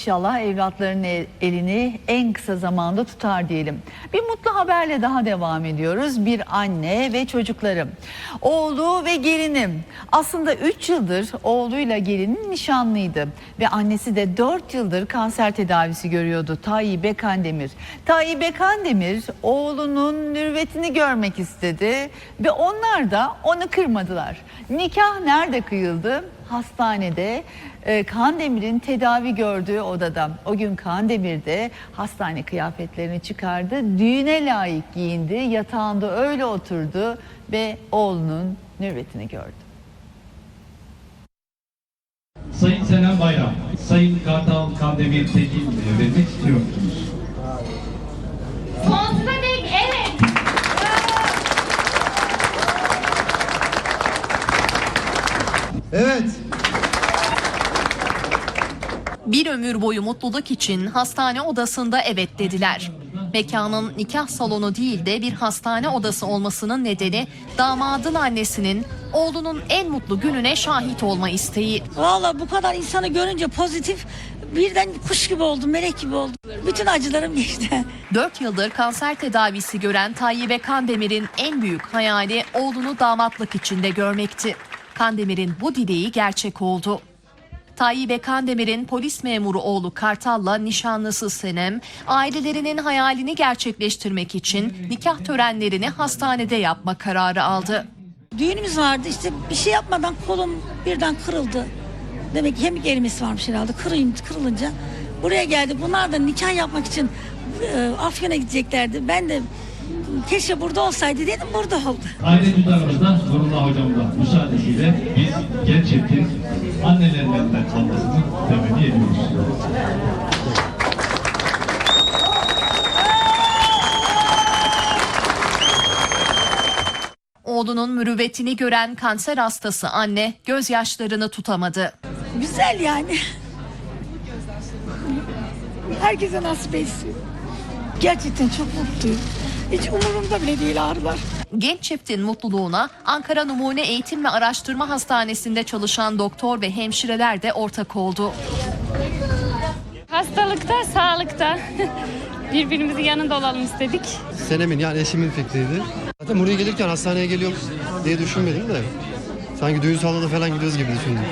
İnşallah evlatların el- elini en kısa zamanda tutar diyelim. Bir mutlu haberle daha devam ediyoruz. Bir anne ve çocukları. Oğlu ve gelinim. Aslında 3 yıldır oğluyla gelinin nişanlıydı. Ve annesi de 4 yıldır kanser tedavisi görüyordu. Tayyip Kandemir. Tayyip Kandemir oğlunun mürvetini görmek istedi. Ve onlar da onu kırmadılar. Nikah nerede kıyıldı? Hastanede e, Kandemir'in tedavi gördüğü odada. O gün Kandemir de hastane kıyafetlerini çıkardı. Düğüne layık giyindi. Yatağında öyle oturdu ve oğlunun nübetini gördü. Sayın Senem Bayram, Sayın Kartal Kandemir Tekin vermek istiyor musunuz? Sonsuza dek evet. Evet. Bir ömür boyu mutluluk için hastane odasında evet dediler. Mekanın nikah salonu değil de bir hastane odası olmasının nedeni damadın annesinin oğlunun en mutlu gününe şahit olma isteği. Valla bu kadar insanı görünce pozitif birden kuş gibi oldum, melek gibi oldum. Bütün acılarım geçti. 4 yıldır kanser tedavisi gören Tayyip Kandemir'in en büyük hayali oğlunu damatlık içinde görmekti. Kandemir'in bu dileği gerçek oldu. Tayyip Kandemir'in polis memuru oğlu Kartal'la nişanlısı Senem, ailelerinin hayalini gerçekleştirmek için nikah törenlerini hastanede yapma kararı aldı. Düğünümüz vardı işte bir şey yapmadan kolum birden kırıldı. Demek ki kemik erimesi varmış herhalde. Kırıyınca, kırılınca buraya geldi. Bunlar da nikah yapmak için e, Afyon'a gideceklerdi. Ben de keşke burada olsaydı dedim burada oldu. Aile tutarımızda Nurullah Hocam'la müsaadesiyle biz genç çiftin annelerinden temenni ediyoruz. Oğlunun mürüvvetini gören kanser hastası anne gözyaşlarını tutamadı. Güzel yani. Herkese nasip etsin. Gerçekten çok mutluyum. Hiç umurumda bile değil ağrılar. Genç çiftin mutluluğuna Ankara Numune Eğitim ve Araştırma Hastanesi'nde çalışan doktor ve hemşireler de ortak oldu. Hastalıkta, sağlıkta birbirimizin yanında olalım istedik. Senem'in yani eşimin fikriydi. Zaten buraya gelirken hastaneye geliyorum diye düşünmedim de. Sanki düğün salonuna falan gidiyoruz gibi düşündüm.